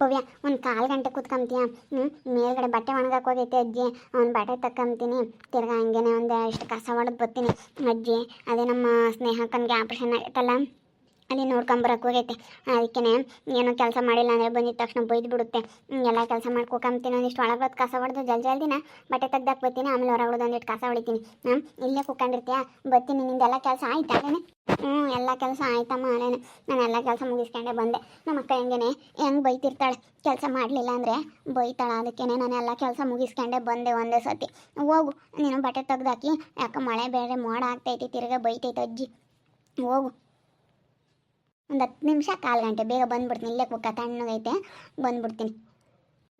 ಭವ್ಯ, ಒಂದು ಕಾಲು ಗಂಟೆ ಕೂತ್ಕೊಂತೀಯ ಮೇಲ್ಗಡೆ ಬಟ್ಟೆ ಒಣಗಕ್ಕೆ ಹೋಗೈತೆ ಅಜ್ಜಿ. ಅವ್ನು ಬಟ್ಟೆ ತಕ್ಕಂತೀನಿ ತಿರ್ಗಾ ಹಂಗೇನೆ ಒಂದು ಇಷ್ಟು ಕಸ ಹೊಡೆದು ಬರ್ತೀನಿ. ಅಜ್ಜಿ, ಅದೇ ನಮ್ಮ ಸ್ನೇಹಕ್ಕನಿಗೆ ಆಪ್ರೇಷನ್ ಆಗೈತಲ್ಲ? ಅಲ್ಲಿ ನೋಡ್ಕೊಂಬರಕ್ಕೆ ಹೋಗೈತೆ. ಅದಕ್ಕೆ ಏನೋ ಕೆಲಸ ಮಾಡಿಲ್ಲ ಅಂದರೆ ಬಂದಿದ ತಕ್ಷಣ ಬೈದು ಬಿಡುತ್ತೆ. ಎಲ್ಲ ಕೆಲಸ ಮಾಡ್ಕೊಕಂತೀನಿ ಒಂದಿಷ್ಟು ಬಂದು ಕಸ ಹೊಡೆದು ಜಲ್ ಜಲ್ದಿನ ಬಟ್ಟೆ ತೆಗ್ದಾಕ್ ಬರ್ತೀನಿ, ಆಮೇಲೆ ಹೊರಗೆ ಹೊಡೆದು ಒಂದಿಟ್ಟು ಕಸ ಹೊಡಿತೀನಿ. ಇಲ್ಲೇ ಕುಕ್ಕಂಡಿರ್ತೀಯ ಬರ್ತೀನಿ ನಿಂದೆಲ್ಲ ಕೆಲಸ ಆಯ್ತಾ ಅಲ್ಲೇನೆ ಹ್ಞೂ ಎಲ್ಲ ಕೆಲಸ ಆಯ್ತಮ್ಮ ಅಲ್ಲೇ ನಾನು ಎಲ್ಲ ಕೆಲಸ ಮುಗಿಸ್ಕೊಂಡೆ ಬಂದೆ. ನಮ್ಮ ಅಕ್ಕ ಹೆಂಗೇನೆ, ಹೆಂಗೆ ಬೈತಿರ್ತಾಳೆ? ಕೆಲಸ ಮಾಡಲಿಲ್ಲ ಅಂದರೆ ಬೈತಾಳೆ. ಅದಕ್ಕೇನೆ ನಾನು ಎಲ್ಲ ಕೆಲಸ ಮುಗಿಸ್ಕೊಂಡೆ ಬಂದೆ ಒಂದೇ ಸತಿ ಹೋಗು, ನೀನು ಬಟ್ಟೆ ತೆಗ್ದಾಕಿ. ಯಾಕೆ ಮಳೆ ಬೇರೆ ಮೋಡ ಆಗ್ತೈತಿ, ತಿರ್ಗಾ ಬೈತೈತೆ ಅಜ್ಜಿ. ಹೋಗು. ಒಂದು ಹತ್ತು ನಿಮಿಷ, ಕಾಲು ಗಂಟೆ. ಬೇಗ ಬಂದ್ಬಿಡ್ತೀನಿ. ಇಲ್ಲೇ ಕುಕ್ಕ, ತಣ್ಣಗೈತೆ. ಬಂದ್ಬಿಡ್ತೀನಿ.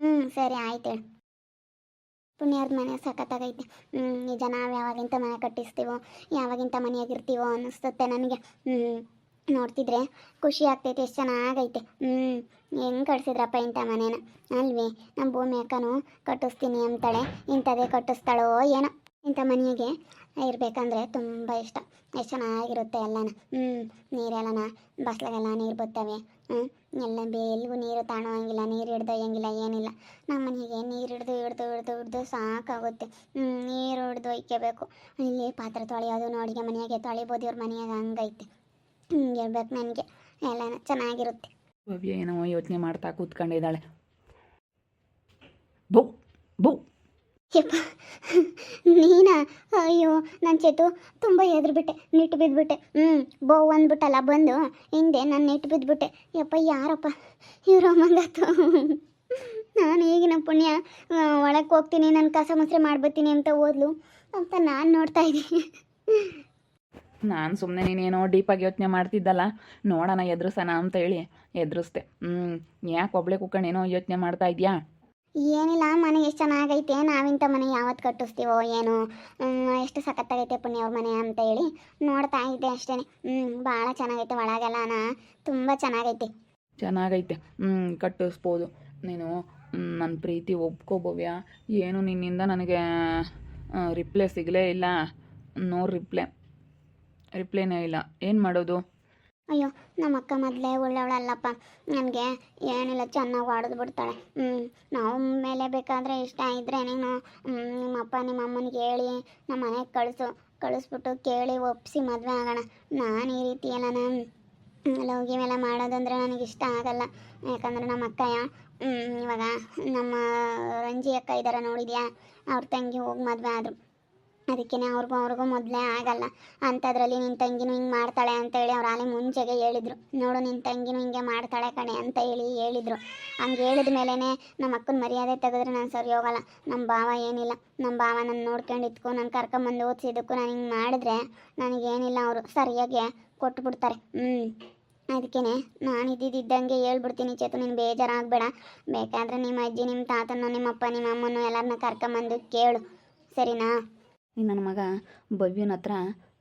ಹ್ಞೂ ಸರಿ, ಆಯ್ತು ಹೇಳಿ. ಪುಣ್ಯದ ಮನೆ ಸಖತ್ತಾಗೈತೆ. ಹ್ಞೂ ನಿಜ, ನಾವು ಯಾವಾಗಿಂತ ಮನೆ ಕಟ್ಟಿಸ್ತೀವೋ, ಯಾವಾಗಿಂತ ಮನೆಯಾಗಿರ್ತೀವೋ ಅನ್ನಿಸ್ತತ್ತೆ ನನಗೆ. ಹ್ಞೂ ನೋಡ್ತಿದ್ರೆ ಖುಷಿ ಆಗ್ತೈತೆ, ಎಷ್ಟು ಚೆನ್ನಾಗೈತೆ. ಹ್ಞೂ ಹೆಂಗೆ ಕಟ್ಸಿದ್ರಪ್ಪ ಇಂಥ ಮನೇನ? ಅಲ್ವೇ ನಮ್ಮ ಭೂಮಿ ಅಕ್ಕನೂ ಕಟ್ಟಿಸ್ತೀನಿ ಅಂತಾಳೆ. ಇಂಥದೇ ಕಟ್ಟಿಸ್ತಾಳೋ ಏನೋ. ಇಂಥ ಮನೆಗೆ ಇರಬೇಕಂದ್ರೆ ತುಂಬ ಇಷ್ಟ. ಎಷ್ಟು ಚೆನ್ನಾಗಿರುತ್ತೆ ಎಲ್ಲನ. ಹ್ಞೂ ನೀರೆಲ್ಲನ, ಬಸ್ಲಾಗೆಲ್ಲ ನೀರು ಬರ್ತವೆ. ಹ್ಞೂ ಎಲ್ಲ ಬೇ ಎಲ್ಲಿಗೂ ನೀರು ತಾಣೋಂಗಿಲ್ಲ, ನೀರು ಹಿಡ್ದು ಒಯ್ಯಂಗಿಲ್ಲ ಏನಿಲ್ಲ. ನಮ್ಮ ಮನೆಗೆ ನೀರು ಹಿಡ್ದು ಹಿಡ್ದು ಹಿಡ್ದು ಹಿಡ್ದು ಸಾಕಾಗುತ್ತೆ. ಹ್ಞೂ ನೀರು ಹಿಡ್ದು ಒಯ್ಕೋಬೇಕು. ಇಲ್ಲಿ ಪಾತ್ರೆ ತೊಳೆಯೋದು, ನೋಡಿಗೆ ಮನೆಯಾಗೆ ತೊಳಿಬೋದು, ಇವ್ರ ಮನೆಯಾಗ ಹಂಗೈತೆ. ಹಿಂಗೆ ಇರ್ಬೇಕು ನನಗೆ. ಎಲ್ಲನ ಚೆನ್ನಾಗಿರುತ್ತೆ. ಭವ್ಯ ಏನೋ ಯೋಚನೆ ಮಾಡ್ತಾ ಕೂತ್ಕೊಂಡಿದ್ದಾಳೆ. ಬೌ ಬೌ. ಯಪ್ಪ. ನೀನಾ? ಅಯ್ಯೋ ನನ್ನ ಚೇತು ತುಂಬ ಎದ್ರುಬಿಟ್ಟೆ ನಿಟ್ಟು ಬಿದ್ದುಬಿಟ್ಟೆ ಹ್ಞೂ ಬೋ ಅಂದ್ಬಿಟ್ಟಲ್ಲ, ಬಂದು ಹಿಂದೆ ನಾನು ನೆಟ್ಟು ಬಿದ್ದುಬಿಟ್ಟೆ ಯಪ್ಪ, ಯಾರಪ್ಪ? ಇವರು ಮಂಗಾತು ನಾನು ಈಗಿನ ಪುಣ್ಯ ಒಳಕ್ಕೆ ಹೋಗ್ತೀನಿ, ನಾನು ಕಸ ಮುಸ್ರೆ ಮಾಡ್ಬತ್ತೀನಿ ಅಂತ ಓದ್ಲು. ಅಂತ ನಾನು ನೋಡ್ತಾ ಇದ್ದೀನಿ. ನಾನು ಸುಮ್ಮನೆ ನೀನೇನೋ ಡೀಪಾಗಿ ಯೋಚನೆ ಮಾಡ್ತಿದ್ದಲ್ಲ, ನೋಡೋಣ ಎದುರಿಸೋಣ ಅಂತ ಹೇಳಿ ಎದುರಿಸ್ದೆ. ಹ್ಞೂ ಯಾಕೆ ಒಬ್ಳೆ ಕುಕ್ಕಣೇನೋ ಯೋಚನೆ ಮಾಡ್ತಾ ಇದೆಯಾ? ಏನಿಲ್ಲ, ಮನೆ ಎಷ್ಟು ಚೆನ್ನಾಗೈತೆ ನಾವಿಂಥ ಮನೆ ಯಾವತ್ತು ಕಟ್ಟಿಸ್ತೀವೋ ಏನು. ಎಷ್ಟು ಸಖತ್ತಾಗೈತೆ ಪುಣ್ಯ ಮನೆ ಅಂತ ಹೇಳಿ ನೋಡ್ತಾ ಇದ್ದೆ ಅಷ್ಟೇ. ಹ್ಞೂ ಭಾಳ ಚೆನ್ನಾಗೈತೆ ಒಳಗೆಲ್ಲನ. ತುಂಬ ಚೆನ್ನಾಗೈತೆ. ಚೆನ್ನಾಗೈತೆ. ಹ್ಞೂ ಕಟ್ಟಿಸ್ಬೋದು. ನೀನು ನನ್ನ ಪ್ರೀತಿ ಒಪ್ಕೋಬೋವ್ಯ ಏನು ನಿನ್ನಿಂದ ನನಗೆ ರಿಪ್ಲೈ ಸಿಗಲೇ ಇಲ್ಲ. ನೋ ರಿಪ್ಲೈ ರಿಪ್ಲೈನೇ ಇಲ್ಲ. ಏನು ಮಾಡೋದು? ಅಯ್ಯೋ ನಮ್ಮ ಅಕ್ಕ ಮೊದಲೇ ಒಳ್ಳೆಯವಳಲ್ಲಪ್ಪ. ನನಗೆ ಏನಿಲ್ಲ, ಚೆನ್ನಾಗಿ ಹೊಡೆದು ಬಿಡ್ತಾಳೆ. ಹ್ಞೂ ನಾವು ಮೇಲೆ ಬೇಕಾದರೆ ಇಷ್ಟ ಇದ್ದರೆ ನೀನು ನಿಮ್ಮಪ್ಪ ನಿಮ್ಮ ಅಮ್ಮನಿಗೆ ಹೇಳಿ ನಮ್ಮ ಮನೆಗೆ ಕಳಿಸು. ಕಳಿಸ್ಬಿಟ್ಟು ಕೇಳಿ ಒಪ್ಪಿಸಿ ಮದುವೆ ಆಗೋಣ. ನಾನು ಈ ರೀತಿ ಎಲ್ಲ ನಾನು ಲವ್ ಎಲ್ಲ ಮಾಡೋದಂದ್ರೆ ನನಗೆ ಇಷ್ಟ ಆಗಲ್ಲ. ಯಾಕಂದ್ರೆ ನಮ್ಮ ಅಕ್ಕಯ್ಯ ಇವಾಗ ನಮ್ಮ ರಂಜಿ ಅಕ್ಕ ಇದ್ದಾರೆ ನೋಡಿದ್ಯಾ? ಅವ್ರ ತಂಗಿ ಹೋಗಿ ಮದುವೆ ಆದರು. ಅದಕ್ಕೆ ಅವ್ರಿಗೂ ಅವ್ರಿಗೂ ಮೊದಲೇ ಆಗಲ್ಲ. ಅಂಥದ್ರಲ್ಲಿ ನಿನ್ನ ತಂಗಿನೂ ಹಿಂಗೆ ಮಾಡ್ತಾಳೆ ಅಂತೇಳಿ ಅವ್ರು ಆಲೆ ಮುಂಚೆಗೆ ಹೇಳಿದ್ರು. ನೋಡು ನಿನ್ನ ತಂಗಿನೂ ಹಿಂಗೆ ಮಾಡ್ತಾಳೆ ಕಣೆ ಅಂತ ಹೇಳಿ ಹೇಳಿದ್ರು. ಹಂಗೆ ಹೇಳಿದ ಮೇಲೇ ನಮ್ಮ ಅಕ್ಕನ ಮರ್ಯಾದೆ ತೆಗೆದ್ರೆ ನಾನು ಸರಿ ಹೋಗಲ್ಲ. ನಮ್ಮ ಭಾವ ಏನಿಲ್ಲ. ನಮ್ಮ ಭಾವ ನನ್ನ ನೋಡ್ಕೊಂಡಿದ್ಕು ನಾನು ಕರ್ಕೊಂಬಂದು ಓದಿಸಿದ್ದಕ್ಕೂ ನಾನು ಹಿಂಗೆ ಮಾಡಿದ್ರೆ ನನಗೇನಿಲ್ಲ ಅವರು. ಸರಿಯಾಗಿ ಕೊಟ್ಬಿಡ್ತಾರೆ. ಹ್ಞೂ ಅದಕ್ಕೇ ನಾನು ಇದ್ದಿದ್ದಂಗೆ ಹೇಳ್ಬಿಡ್ತೀನಿ ಚೇತು, ನೀನು ಬೇಜಾರಾಗಬೇಡ. ಬೇಕಾದರೆ ನಿಮ್ಮ ಅಜ್ಜಿ, ನಿಮ್ಮ ತಾತನ ನಿಮ್ಮಪ್ಪ ನಿಮ್ಮ ಅಮ್ಮನೂ ಎಲ್ಲರನ್ನ ಕರ್ಕೊಂಬಂದು ಕೇಳು. ಸರಿನಾ? ನನ್ನ ಮಗ ಭವ್ಯನ ಹತ್ರ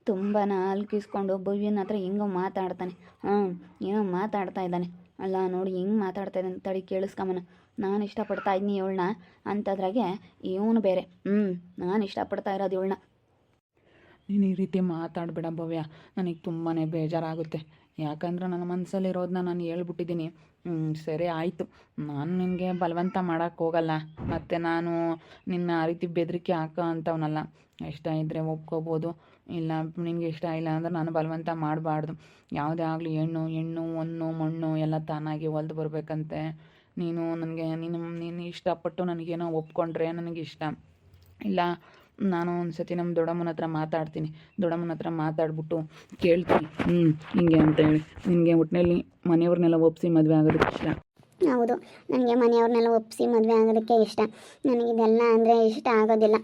ತುಂಬ ಅಲ್ಕಿಸ್ಕೊಂಡು ಭವ್ಯನ ಹತ್ರ ಹಿಂಗೋ ಮಾತಾಡ್ತಾನೆ. ಹ್ಞೂ ಏನೋ ಮಾತಾಡ್ತಾ ಇದ್ದಾನೆ. ಅಲ್ಲ, ನೋಡಿ ಹಿಂಗೆ ಮಾತಾಡ್ತಾ ಇದ್ದಾನೆ ತಡಿ ಕೇಳಿಸ್ಕೊಂಬನ ನಾನು ಇಷ್ಟಪಡ್ತಾ ಇದ್ದೀನಿ ಇವಳನ್ನ ಅಂಥದ್ರಾಗೆ ಇವನು ಬೇರೆ. ಹ್ಞೂ ನಾನು ಇಷ್ಟಪಡ್ತಾ ಇರೋದು ಇವಳನ್ನ ನೀನು ಈ ರೀತಿ ಮಾತಾಡಬೇಡ ಭವ್ಯ. ನನಗೆ ತುಂಬಾ ಬೇಜಾರಾಗುತ್ತೆ. ಯಾಕಂದ್ರೆ ನನ್ನ ಮನಸ್ಸಲ್ಲಿರೋದನ್ನ ನಾನು ಹೇಳ್ಬಿಟ್ಟಿದ್ದೀನಿ. ಸರಿ ಆಯಿತು. ನಾನು ನಿನಗೆ ಬಲವಂತ ಮಾಡೋಕ್ಕೆ ಹೋಗಲ್ಲ. ಮತ್ತು ನಾನು ನಿನ್ನ ಆ ರೀತಿ ಬೆದರಿಕೆ ಹಾಕೋ ಅಂಥವನಲ್ಲ ಇಷ್ಟ ಇದ್ದರೆ ಒಪ್ಕೋಬೋದು. ಇಲ್ಲ, ನಿನಗೆ ಇಷ್ಟ ಇಲ್ಲ ಅಂದ್ರೆ ನಾನು ಬಲವಂತ ಮಾಡಬಾರ್ದು. ಯಾವುದೇ ಆಗಲಿ ಹೆಣ್ಣು ಹೆಣ್ಣು ಹಣ್ಣು ಮಣ್ಣು ಎಲ್ಲ ತಾನಾಗಿ ಹೊಲ್ದು ಬರಬೇಕಂತೆ. ನೀನು ನನಗೆ, ನೀನು ನೀನು ಇಷ್ಟಪಟ್ಟು ನನಗೇನೋ ಒಪ್ಕೊಂಡ್ರೆ ನನಗಿಷ್ಟ. ಇಲ್ಲ ನಾನು ಒಂದು ಸತಿ ನಮ್ಮ ದೊಡ್ಡಮ್ಮನ ಹತ್ರ ಮಾತಾಡ್ತೀನಿ. ದೊಡ್ಡಮ್ಮನ ಹತ್ರ ಮಾತಾಡ್ಬಿಟ್ಟು ಕೇಳ್ತೀನಿ. ಹ್ಞೂ ಹಿಂಗೆ ಅಂತ ಹೇಳಿ. ನಿನಗೆ ಒಟ್ಟಿನಲ್ಲಿ ಮನೆಯವ್ರನ್ನೆಲ್ಲ ಒಪ್ಪಿಸಿ ಮದುವೆ ಆಗೋದಕ್ಕೆ ಇಷ್ಟ? ಹೌದು ನನಗೆ ಮನೆಯವ್ರನ್ನೆಲ್ಲ ಒಪ್ಪಿಸಿ ಮದುವೆ ಆಗೋದಕ್ಕೆ ಇಷ್ಟ. ನನಗಿದೆಲ್ಲ ಅಂದರೆ ಇಷ್ಟ ಆಗೋದಿಲ್ಲ.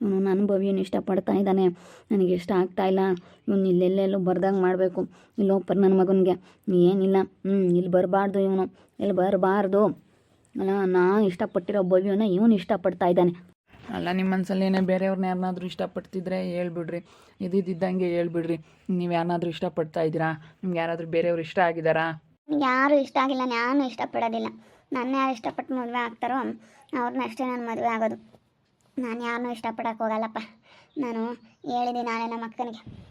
ಅವನು ನನ್ನ ಭವ್ಯನ ಇಷ್ಟಪಡ್ತಾ ಇದ್ದಾನೆ. ನನಗೆ ಇಷ್ಟ ಆಗ್ತಾ ಇಲ್ಲ. ಇವನು ಇಲ್ಲೆಲ್ಲೆಲ್ಲೋ ಬರ್ದಂಗೆ ಮಾಡಬೇಕು. ಇಲ್ಲೋಪರ್ ನನ್ನ ಮಗನಿಗೆ. ಏನಿಲ್ಲ. ಹ್ಞೂ ಇಲ್ಲಿ ಬರಬಾರ್ದು ಇವನು. ಇಲ್ಲಿ ಬರಬಾರ್ದು. ಅಲ್ಲ ನಾನು ಇಷ್ಟಪಟ್ಟಿರೋ ಭವ್ಯನ ಇವನು ಇಷ್ಟಪಡ್ತಾ ಇದ್ದಾನೆ. ಅಲ್ಲ ನಿಮ್ಮ ಮನಸ್ಸಲ್ಲೇನೆ ಬೇರೆಯವ್ರನ್ನ ಯಾರನ್ನಾದರೂ ಇಷ್ಟಪಡ್ತಿದ್ರೆ ಹೇಳ್ಬಿಡ್ರಿ. ಇದ್ದಿದ್ದಂಗೆ ಹೇಳ್ಬಿಡ್ರಿ. ನೀವು ಯಾರನ್ನಾದ್ರೂ ಇಷ್ಟಪಡ್ತಾ ಇದ್ದೀರಾ? ನಿಮ್ಗೆ ಯಾರಾದರೂ ಬೇರೆಯವ್ರು ಇಷ್ಟ ಆಗಿದ್ದಾರಾ? ಯಾರು ಇಷ್ಟ ಆಗಿಲ್ಲ. ನಾನು ಇಷ್ಟಪಡೋದಿಲ್ಲ. ನನ್ನ ಯಾರು ಇಷ್ಟಪಟ್ಟು ಮದುವೆ ಆಗ್ತಾರೋ ಅವ್ರನ್ನ ಅಷ್ಟೇ ನಾನು ಮದುವೆ ಆಗೋದು. ನಾನು ಯಾರನ್ನೂ ಇಷ್ಟಪಡೋಕೆ ಹೋಗಲ್ಲಪ್ಪ. ನಾನು ಹೇಳಿದ್ದೀನಿ ನಾಳೆ ನಮ್ಮ ಅಕ್ಕನಿಗೆ.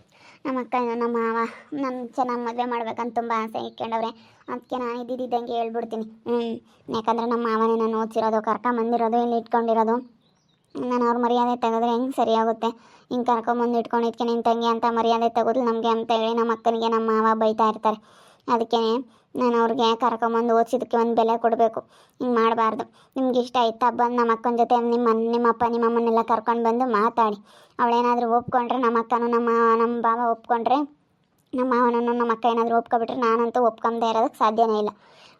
ನಮ್ಮ ಅಕ್ಕ, ನಮ್ಮ ಮಾವ ನನ್ನ ಚೆನ್ನಾಗಿ ಮದುವೆ ಮಾಡ್ಬೇಕಂತ ತುಂಬ ಆಸೆ ಇಟ್ಕೊಂಡವ್ರೆ. ಅದಕ್ಕೆ ನಾನು ಇದ್ದಿದ್ದಂಗೆ ಹೇಳ್ಬಿಡ್ತೀನಿ. ಹ್ಞೂ ಯಾಕಂದರೆ ನಮ್ಮ ಮಾವನೇ ನಾನು ಓದಿಸಿರೋದು, ಕರ್ಕೊಂಬಂದಿರೋದು, ಇಲ್ಲಿ ಇಟ್ಕೊಂಡಿರೋದು. ನಾನು ಅವ್ರ ಮರ್ಯಾದೆ ತೆಗೆದ್ರೆ ಹೆಂಗೆ ಸರಿಯಾಗುತ್ತೆ ಹಿಂಗೆ ಕರ್ಕೊಂಬಂದು ಇಟ್ಕೊಂಡಿದ್ಕೆ ನಿನ್ನ ತಂಗಿ ಅಂತ ಮರ್ಯಾದೆ ತೆಗೆದು ನಮಗೆ ಅಂತ ಹೇಳಿ ನಮ್ಮ ಅಕ್ಕನಿಗೆ ನಮ್ಮ ಮಾವ ಬೈತಾ ಇರ್ತಾರೆ. ಅದಕ್ಕೆ ನಾನು ಅವ್ರಿಗೆ ಕರ್ಕೊಂಬಂದು ಓದಿಸಿದಕ್ಕೆ ಒಂದು ಬೆಲೆ ಕೊಡಬೇಕು. ಹಿಂಗೆ ಮಾಡಬಾರ್ದು. ನಿಮ್ಗೆ ಇಷ್ಟ ಆಯ್ತಾ? ಬಂದು ನಮ್ಮ ಅಕ್ಕನ ಜೊತೆ ನಿಮ್ಮ ನಿಮ್ಮ ಅಪ್ಪ, ನಿಮ್ಮ ನಿಮ್ಮಮ್ಮನ್ನೆಲ್ಲ ಕರ್ಕೊಂಡು ಬಂದು ಮಾತಾಡಿ. ಅವಳೇನಾದರೂ ಒಪ್ಕೊಂಡ್ರೆ ನಮ್ಮ ಅಕ್ಕನೂ, ನಮ್ಮ ನಮ್ಮ ಭಾವ ಒಪ್ಕೊಂಡ್ರೆ ನಮ್ಮ ಮಾವನನ್ನು ನಮ್ಮ ಅಕ್ಕ ಏನಾದರೂ ಒಪ್ಕೊಬಿಟ್ರೆ ನಾನಂತೂ ಒಪ್ಕೊಂಬದೇ ಇರೋದಕ್ಕೆ ಸಾಧ್ಯನೇ ಇಲ್ಲ.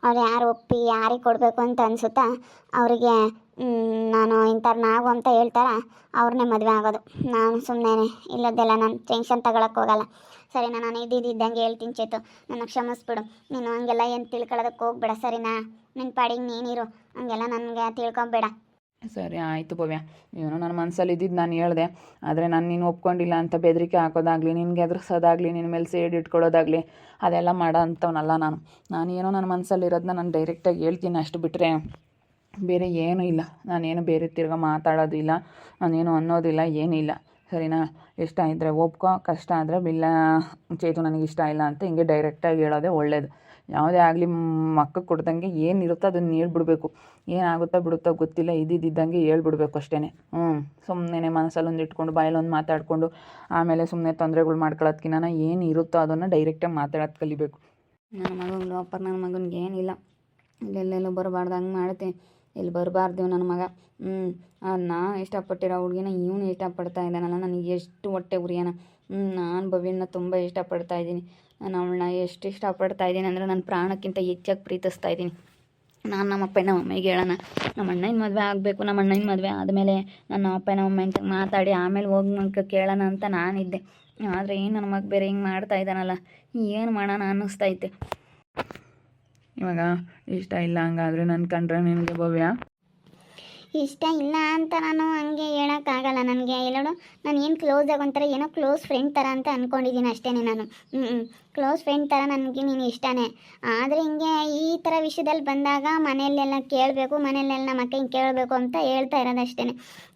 ಅವ್ರು ಯಾರು ಒಪ್ಪಿ ಯಾರಿಗೆ ಕೊಡಬೇಕು ಅಂತ ಅನಿಸುತ್ತಾ ಅವರಿಗೆ ನಾನು ಇಂಥವ್ರು ನಾವು ಅಂತ ಹೇಳ್ತಾರ? ಅವ್ರನ್ನೇ ಮದುವೆ ಆಗೋದು. ನಾನು ಸುಮ್ಮನೆ ಇಲ್ಲದೆಲ್ಲ ನಾನು ಟೆನ್ಷನ್ ತಗೊಳಕ್ಕೆ ಹೋಗಲ್ಲ. ಸರಿನಾ, ನಾನು ಇದ್ದಿದ್ದಂಗೆ ಹೇಳ್ತೀನಿ ಚೇತು. ನನ್ನ ಕ್ಷಮಿಸ್ಬಿಡು. ನೀನು ಹಂಗೆಲ್ಲ ಏನು ತಿಳ್ಕೊಳ್ಳೋದಕ್ಕೆ ಹೋಗ್ಬೇಡ. ಸರಿನಾ ನಿನ್ನ ಪಾಡಿಗೆ ನೀನಿರು. ಹಂಗೆಲ್ಲ ನನಗೆ ತಿಳ್ಕೊಬೇಡ. ಸರಿ, ಆಯಿತು ಭವ್ಯ. ಏನೋ ನನ್ನ ಮನಸ್ಸಲ್ಲಿ ಇದ್ದಿದ್ದು ನಾನು ಹೇಳಿದೆ. ಆದರೆ ನಾನು ನೀನು ಒಪ್ಕೊಂಡಿಲ್ಲ ಅಂತ ಬೆದರಿಕೆ ಹಾಕೋದಾಗಲಿ, ನಿನಗೆ ಎದುರಿಸೋದಾಗಲಿ ನಿನ್ನ ಮೇಲೆ ಸೇಡ್ ಇಟ್ಕೊಳ್ಳೋದಾಗಲಿ, ಅದೆಲ್ಲ ಮಾಡೋ ಅಂಥವನಲ್ಲ ನಾನು. ನಾನು ಏನೋ ನನ್ನ ಮನಸ್ಸಲ್ಲಿರೋದನ್ನ ನಾನು ಡೈರೆಕ್ಟಾಗಿ ಹೇಳ್ತೀನಿ ಅಷ್ಟು ಬಿಟ್ಟರೆ ಬೇರೆ ಏನೂ ಇಲ್ಲ. ನಾನೇನು ಬೇರೆ ತಿರ್ಗಾ ಮಾತಾಡೋದಿಲ್ಲ ನಾನೇನು ಅನ್ನೋದಿಲ್ಲ ಏನಿಲ್ಲ ಸರಿನಾ? ಇಷ್ಟ ಇದ್ದರೆ ಒಪ್ಕೋ, ಕಷ್ಟ ಆದರೆ ಬಿಲ್ಲ, ಚೇತು ನನಗೆ ಇಷ್ಟ ಇಲ್ಲ ಅಂತ ಹಿಂಗೆ ಡೈರೆಕ್ಟಾಗಿ ಹೇಳೋದೇ ಒಳ್ಳೇದು. ಯಾವುದೇ ಆಗಲಿ ಮಕ್ಕಳು ಕೊಡ್ದಂಗೆ ಏನಿರುತ್ತೋ ಅದನ್ನು ಹೇಳ್ಬಿಡ್ಬೇಕು. ಏನಾಗುತ್ತೋ ಬಿಡುತ್ತೋ ಗೊತ್ತಿಲ್ಲ ಇದ್ದಿದ್ದಂಗೆ ಹೇಳ್ಬಿಡ್ಬೇಕು ಅಷ್ಟೇ ಹ್ಞೂ ಸುಮ್ಮನೆ ಮನಸ್ಸಲ್ಲಿ ಒಂದು ಇಟ್ಕೊಂಡು, ಬಾಯಲ್ಲಿ ಒಂದು ಮಾತಾಡಿಕೊಂಡು, ಆಮೇಲೆ ಸುಮ್ಮನೆ ತೊಂದರೆಗಳು ಮಾಡ್ಕೊಳ್ಳೋದ್ಕಿನ್ನ ಏನಿರುತ್ತೋ ಅದನ್ನು ಡೈರೆಕ್ಟಾಗಿ ಮಾತಾಡೋದು ಕಲಿಬೇಕು. ನನ್ನ ಮಗನ ಅಪ್ಪ ನನ್ನ ಮಗನಿಗೆ ಏನಿಲ್ಲ ಇಲ್ಲೆಲ್ಲೆಲ್ಲೂ ಬರಬಾರ್ದು, ಹಂಗೆ ಮಾಡುತ್ತೆ. ಇಲ್ಲಿ ಬರಬಾರ್ದು ನನ್ನ ಮಗ. ಹ್ಞೂ ನಾ ಇಷ್ಟಪಟ್ಟಿರೋ ಹುಡುಗಿನ ಇವನು ಇಷ್ಟಪಡ್ತಾ ಇದ್ದಾನಲ್ಲ, ನನಗೆ ಎಷ್ಟು ಹೊಟ್ಟೆ ಉರಿಯೋಣ ನಾನು ಭವ್ಯನ ತುಂಬ ಇಷ್ಟಪಡ್ತಾ ಇದ್ದೀನಿ. ನಾನು ಅವಳನ್ನ ಎಷ್ಟು ಇಷ್ಟಪಡ್ತಾ ಇದ್ದೀನಿ ಅಂದರೆ ನನ್ನ ಪ್ರಾಣಕ್ಕಿಂತ ಹೆಚ್ಚಾಗಿ ಪ್ರೀತಿಸ್ತಾ ಇದ್ದೀನಿ. ನಾನು ನಮ್ಮ ಅಪ್ಪ ನಮ್ಮ ಅಮ್ಮಗೆ ಹೇಳೋಣ. ನಮ್ಮ ಅಣ್ಣನ ಮದುವೆ ಆಗಬೇಕು, ನಮ್ಮ ಅಣ್ಣನ ಮದುವೆ ಆದಮೇಲೆ ನನ್ನ ಅಪ್ಪ ನಮ್ಮ ಅಂತ ಮಾತಾಡಿ ಆಮೇಲೆ ಹೋಗಿ ನಂಗೆ ಕೇಳೋಣ ಅಂತ ನಾನಿದ್ದೆ. ಆದರೆ ಏನು ನನ್ನ ಮಗ ಬೇರೆ ಹಿಂಗೆ ಮಾಡ್ತಾ ಇದ್ದಾನಲ್ಲ, ಏನು ಮಾಡೋಣ ಅನ್ನಿಸ್ತೈತೆ. ಇವಾಗ ಇಷ್ಟ ಇಲ್ಲ ಹಂಗಾದ್ರೆ ನನ್ನ ಕಂಡ್ರೆ ನಿನಗೆ ಭವ್ಯ. ಇಷ್ಟ ಇಲ್ಲ ಅಂತ ನಾನು ಹಂಗೆ ಹೇಳೋಕ್ಕಾಗಲ್ಲ ನನಗೆ. ಎಲ್ಲೋಡು ನಾನು ಏನು ಕ್ಲೋಸ್ ಆಗಿ ಏನೋ ಕ್ಲೋಸ್ ಫ್ರೆಂಡ್ ಥರ ಅಂತ ಅಂದ್ಕೊಂಡಿದ್ದೀನಿ ಅಷ್ಟೇ ನಾನು. ಹ್ಞೂ ಹ್ಞೂ ಕ್ಲೋಸ್ ಫ್ರೆಂಡ್ ಥರ ನನಗೆ ನೀನು ಇಷ್ಟನೇ. ಆದರೆ ಹಿಂಗೆ ಈ ಥರ ವಿಷಯದಲ್ಲಿ ಬಂದಾಗ ಮನೆಯಲ್ಲೆಲ್ಲ ಕೇಳಬೇಕು, ಮನೆಯಲ್ಲೆಲ್ಲ ನಮ್ಮ ಅಕ್ಕ ಹಿಂಗೆ ಕೇಳಬೇಕು ಅಂತ ಹೇಳ್ತಾ ಇರೋದು ಅಷ್ಟೇ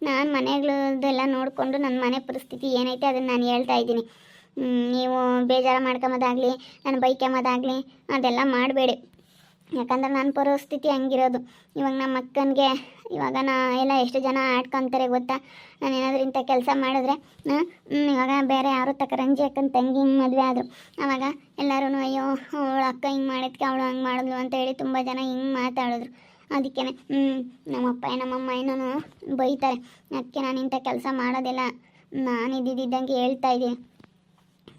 ನಾನು ಮನೆಗಳದೆಲ್ಲ ನೋಡಿಕೊಂಡು ನನ್ನ ಮನೆ ಪರಿಸ್ಥಿತಿ ಏನೈತೆ ಅದನ್ನು ನಾನು ಹೇಳ್ತಾ ಇದ್ದೀನಿ. ನೀವು ಬೇಜಾರು ಮಾಡ್ಕೊಂಬೋದಾಗಲಿ, ನಾನು ಬೈಕೊಂಬೋದಾಗಲಿ, ಅದೆಲ್ಲ ಮಾಡಬೇಡಿ. ಯಾಕಂದ್ರೆ ನನ್ನ ಪರಿಸ್ಥಿತಿ ಹಂಗಿರೋದು. ಇವಾಗ ನಮ್ಮ ಅಕ್ಕನಿಗೆ ಇವಾಗ ನಾ ಎಲ್ಲ ಎಷ್ಟು ಜನ ಆಡ್ಕೊತಾರೆ ಗೊತ್ತಾ? ನಾನು ಏನಾದರೂ ಇಂಥ ಕೆಲಸ ಮಾಡಿದ್ರೆ ಇವಾಗ ಬೇರೆ ಯಾರು ತಕ್ಕ ರಂಜಿ ಅಕ್ಕನ ತಂಗಿ ಹಿಂಗೆ ಮದುವೆ ಆದರು. ಆವಾಗ ಎಲ್ಲರೂ ಅಯ್ಯೋ, ಅವಳು ಅಕ್ಕ ಹಿಂಗೆ ಮಾಡಿದ್ಕೆ, ಅವಳು ಹಂಗೆ ಮಾಡಿದ್ಲು ಅಂತ ಹೇಳಿ ತುಂಬ ಜನ ಹಿಂಗೆ ಮಾತಾಡಿದ್ರು. ಅದಕ್ಕೆ ಹ್ಞೂ ನಮ್ಮಪ್ಪ ನಮ್ಮಮ್ಮ ಏನೂ ಬೈತಾರೆ. ಅದಕ್ಕೆ ನಾನು ಇಂಥ ಕೆಲಸ ಮಾಡೋದಿಲ್ಲ. ನಾನು ಇದ್ದಿದ್ದಂಗೆ ಹೇಳ್ತಾ ಇದ್ದೀನಿ.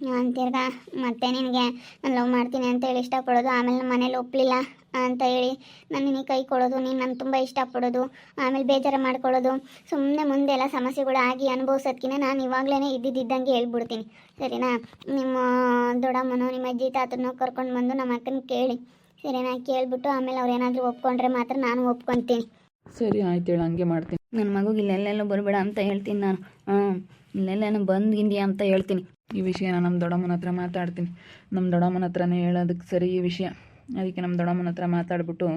ನಾನು ತಿರ್ಗಾ ಮತ್ತೆ ನಿನಗೆ ನಾನು ಲವ್ ಮಾಡ್ತೀನಿ ಅಂತೇಳಿ ಇಷ್ಟಪಡೋದು, ಆಮೇಲೆ ಮನೇಲಿ ಒಪ್ಪಲಿಲ್ಲ ಅಂತ ಹೇಳಿ ನಾನು ನಿನಗೆ ಕೈ ಕೊಡೋದು ನೀನು ನಾನು ತುಂಬ ಇಷ್ಟಪಡೋದು ಆಮೇಲೆ ಬೇಜಾರು ಮಾಡ್ಕೊಳ್ಳೋದು ಸುಮ್ಮನೆ ಮುಂದೆ ಎಲ್ಲ ಸಮಸ್ಯೆಗಳು ಆಗಿ ಅನುಭವಿಸೋದ್ಕಿಂತ ನಾನು ಇವಾಗಲೇ ಇದ್ದಿದ್ದಂಗೆ ಹೇಳ್ಬಿಡ್ತೀನಿ. ಸರಿನಾ? ನಿಮ್ಮ ದೊಡ್ಡಮ್ಮನು ನಿಮ್ಮ ಅಜ್ಜಿ ತಾತನೋ ಕರ್ಕೊಂಡು ಬಂದು ನಮ್ಮ ಅಕ್ಕನ ಕೇಳಿ. ಸರಿನಾ? ಕೇಳಿಬಿಟ್ಟು ಆಮೇಲೆ ಅವ್ರು ಏನಾದರೂ ಒಪ್ಕೊಂಡ್ರೆ ಮಾತ್ರ ನಾನು ಒಪ್ಕೊತೀನಿ. ಸರಿ ಆಯ್ತು ಹೇಳು ಹಂಗೆ ಮಾಡ್ತೀನಿ. ನನ್ನ ಮಗುಗೆ ಇಲ್ಲೆಲ್ಲೆಲ್ಲ ಬರಬೇಡ ಅಂತ ಹೇಳ್ತೀನಿ ನಾನು. ಹಾಂ ಇಲ್ಲೆಲ್ಲ ಬಂದ್ಗಿಂದ್ಯಾ ಅಂತ ಹೇಳ್ತೀನಿ. ಈ ವಿಷಯನ ನಮ್ಮ ದೊಡ್ಡಮ್ಮನ ಹತ್ರ ಮಾತಾಡ್ತೀನಿ. ನಮ್ಮ ದೊಡ್ಡಮ್ಮನ ಹತ್ರನೇ ಹೇಳೋದಕ್ಕೆ ಸರಿ ಈ ವಿಷಯ. ಅದಕ್ಕೆ ನಮ್ಮ ದೊಡ್ಡಮ್ಮನ ಹತ್ರ ಮಾತಾಡ್ಬಿಟ್ಟು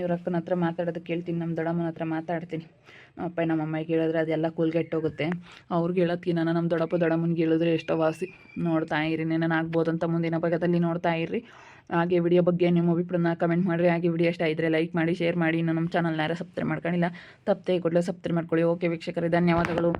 ಇವ್ರ ಹತ್ರ ಮಾತಾಡೋದಕ್ಕೆ ಹೇಳ್ತೀನಿ ನಮ್ಮ ದೊಡ್ಡಮ್ಮನ ಹತ್ರ ಮಾತಾಡ್ತೀನಿ. ನಮ್ಮ ಅಪ್ಪ, ನಮ್ಮ ಅಮ್ಮಗೆ ಹೇಳಿದ್ರೆ ಅದೆಲ್ಲ ಕೂಲ್ಗೆಟ್ಟೋಗುತ್ತೆ. ಅವ್ರಿಗೆ ಹೇಳೋದ್ಕಿನ್ನ ನಮ್ಮ ದೊಡ್ಡಪ್ಪ ದೊಡ್ಡಮ್ಮನಿಗೆ ಹೇಳಿದ್ರೆ ಎಷ್ಟೋ ವಾಸಿ. ನೋಡ್ತಾ ಇರಿ ನಾನು ಅಂತ ಮುಂದಿನ ಭಾಗದಲ್ಲಿ ನೋಡ್ತಾ ಇರ್ರಿ. ಹಾಗೆ ವಿಡಿಯೋ ಬಗ್ಗೆ ನಿಮ್ಮ ಅಭಿಪ್ರಾಯನ ಕಮೆಂಟ್ ಮಾಡಿರಿ. ಹಾಗೆ ವಿಡಿಯೋ ಇಷ್ಟ ಇದ್ದರೆ ಲೈಕ್ ಮಾಡಿ ಶೇರ್ ಮಾಡಿ. ಇನ್ನು ನಮ್ಮ ಚಾನಲ್ನ ಯಾರು ಸಬ್ಸ್ಕ್ರೈಬ್ ಮಾಡ್ಕೊಂಡಿಲ್ಲ, ತಪ್ಪದೆ ಕೊಡಲು ಸಬ್ಸ್ಕ್ರೈಬ್ ಮಾಡ್ಕೊಳ್ಳಿ. ಓಕೆ ವೀಕ್ಷಕರೇ, ಧನ್ಯವಾದಗಳು.